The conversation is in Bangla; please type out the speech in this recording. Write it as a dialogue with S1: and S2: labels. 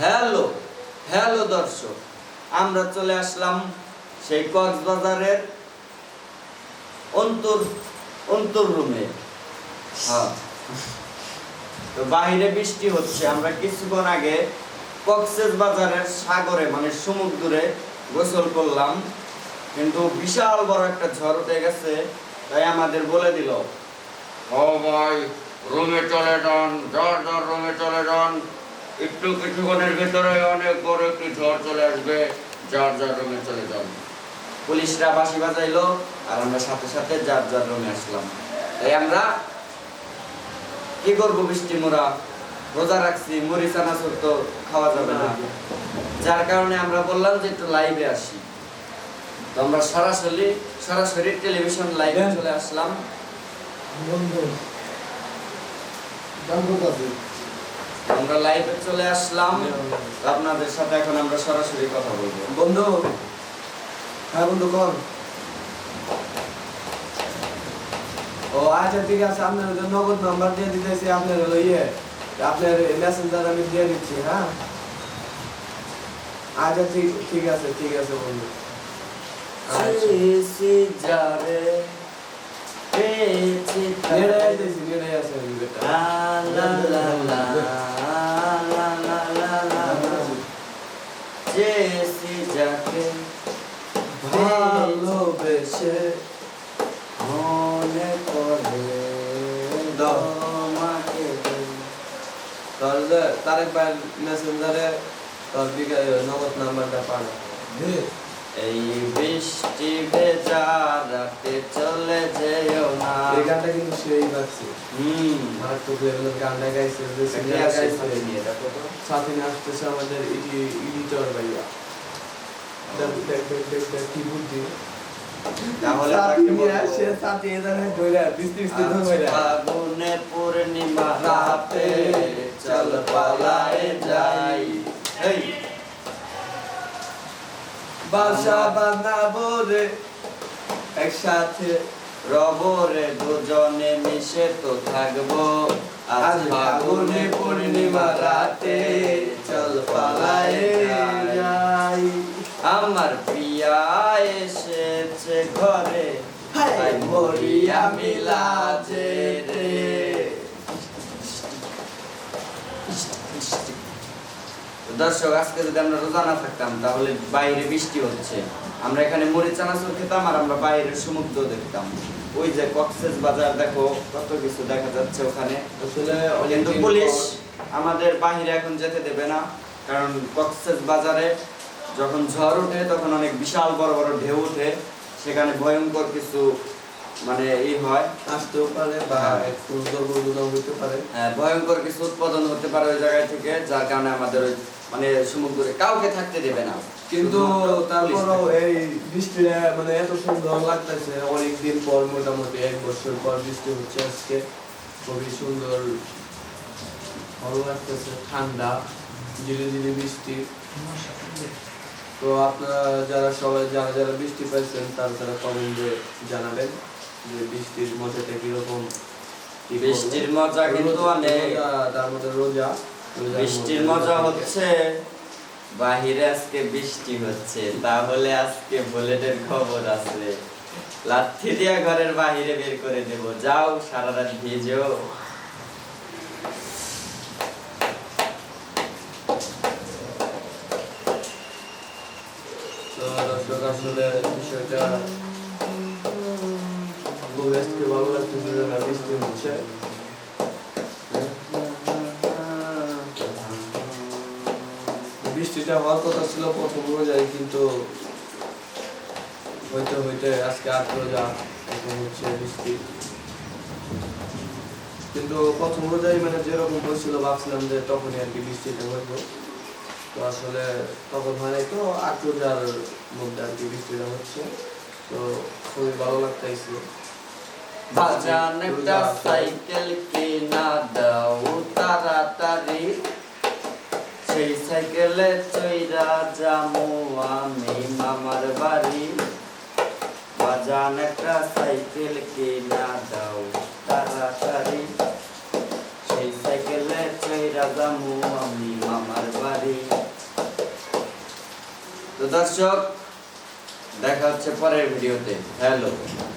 S1: হ্যালো হ্যালো দর্শক আমরা চলে আসলাম সেই কক্সবাজারের অন্তর অন্তর রুমে। হ্যাঁ। তো বাইরে বৃষ্টি হচ্ছে আমরা কিছুক্ষণ আগে কক্সেস বাজারের সাগরে মানে সমুদ্রে গোসল করলাম কিন্তু বিশাল বড় একটা ঝড় উঠে গেছে তাই আমাদের বলে দিল ও ভাই। রুমে চলে যান ঝড় ঝড় রুমে চলে যান। একটু কিছুক্ষণের ভিতরে অনেক বড় একটি ঝড় চলে আসবে যার যার রুমে চলে যান। পুলিশরা বাঁশি বাজাইলো আর আমরা সাথে সাথে যার যার রুমে আসলাম। তাই আমরা কি করব বৃষ্টি মোরা রোজা রাখছি মুড়ি চানাচুর তো খাওয়া যাবে না। যার কারণে আমরা বললাম যে একটু লাইভে আসি। তো আমরা সরাসরি সরাসরি টেলিভিশন লাইভে চলে আসলাম। আমরা লাইভে চলে আসলাম। আপনাদের সাথে এখন আমরা সরাসরি কথা বলব।
S2: বন্ধু। হ্যাঁ বন্ধু কর। ও আচ্ছা ঠিক আছে আপনার নগদ নাম্বার দিয়ে দিতেছি আপনার হলো ইয়ে আপনার মেসেঞ্জার আমি দিয়ে দিচ্ছি হ্যাঁ? আচ্ছা ঠিক ঠিক আছে ঠিক আছে বন্ধু। আচ্ছা।
S1: যারে পেয়েছি
S2: ভালোবেসে
S1: মনে
S2: দাও।
S1: তোমাকে
S2: তাহলে তারেক ভাই মেসেঞ্জারে তোর বিকা নগদ নাম্বারটা পাঠাও
S1: এই বৃষ্টি ভেজা রাতে চলে যেও না
S2: এই গানটা কিন্তু সেই বাজছে
S1: হুম
S2: আর তো এগুলো গানটা গাইছে যে
S1: সাথে নিয়ে দেখো তো।
S2: সাথে নিয়ে আসতেছে আমাদের ইডি ইডিটর ভাইয়া দেখ দেখ দেখ দেখ কি বুদ্ধি
S1: তাহলে
S2: সাথে
S1: তাকে
S2: নিয়ে সাথে এদানে ধরে বিস্তি বিস্তি ধরে
S1: ফাগুনে পূর্ণিমা রাতে চল পালায় যাই। এই
S2: বাসা বানাবো রে একসাথে
S1: রবরে দুজনে মিশে তো থাকব।
S2: আজ ফাগুনে পূর্ণিমা রাতে চল পালায় যাই।
S1: আমার পিয়া এসেছে ঘরে।
S2: মরিয়া মিলাজে রে।
S1: দর্শক আজকে যদি আমরা রোজা না থাকতাম তাহলে বাইরে বৃষ্টি হচ্ছে। আমরা এখানে মুড়ি চানাচুর খেতাম আর আমরা বাইরের সমুদ্র দেখতাম। ওই যে কক্সেস বাজার দেখো কত কিছু দেখা যাচ্ছে ওখানে। কিন্তু পুলিশ আমাদের বাহিরে এখন যেতে দেবে না কারণ কক্সেস বাজারে যখন ঝড় ওঠে তখন অনেক বিশাল বড় বড় ঢেউ ওঠে সেখানে ভয়ঙ্কর কিছু মানে ই হয়।
S2: আসতেও পারে বা
S1: হ্যাঁ।
S2: একটু হতে পারে।
S1: হ্যাঁ, ভয়ঙ্কর কিছু উৎপাদন হতে পারে ওই জায়গায় থেকে যার কারণে আমাদের ওই মানে সমুদ্রে কাউকে থাকতে দেবে না।
S2: কিন্তু তারপরও এই বৃষ্টিটা মানে এত সুন্দর লাগতেছে অনেক দিন পর মোটামুটি এক বছর পর বৃষ্টি হচ্ছে আজকে। খুবই সুন্দর ভালো লাগতেছে ঠান্ডা ধীরে ধীরে বৃষ্টি। তো আপনারা যারা সবাই যারা যারা বৃষ্টি পাইছেন তারা তারা কমেন্টে জানাবেন যে বৃষ্টির মজাটা কীরকম
S1: বৃষ্টির মজা কিন্তু অনেক।
S2: তার মধ্যে রোজা
S1: বৃষ্টির মজা হচ্ছে বাহিরে আজকে বৃষ্টি হচ্ছে তাহলে আজকে বুলেটের খবর আছে। লাথি দিয়া ঘরের বাহিরে বের করে দেব। যাও সারা রাত ভিজো
S2: তো দর্শক আসলে বিষয়টা আজকে ভালো লাগতেছে না বৃষ্টি হচ্ছে। বৃষ্টিটা হওয়ার কথা ছিল, প্রথম রোজায় কিন্তু হইতে হইতে আজকে আট রোজা এখন হচ্ছে বৃষ্টি। কিন্তু প্রথম রোজায় মানে যেরকম হয়েছিল, ভাবছিলাম যে তখনই আর কি বৃষ্টিটা হইব তো আসলে তখন হয় নাই তো আট রোজার মধ্যে আর কি বৃষ্টিটা হচ্ছে। তো খুবই ভালো লাগতেছে
S1: বাজান একটা সাইকেল কিনা দাও তাড়াতাড়ি। সেই সাইকেলে চইরা যামু আমি মামার বাড়ি। বাজান একটা সাইকেল কিনা দাও তাড়াতাড়ি। সেই সাইকেলে কইরা যামু আমি মামার বাড়ি। তো দর্শক দেখা হচ্ছে পরের ভিডিওতে। হ্যালো।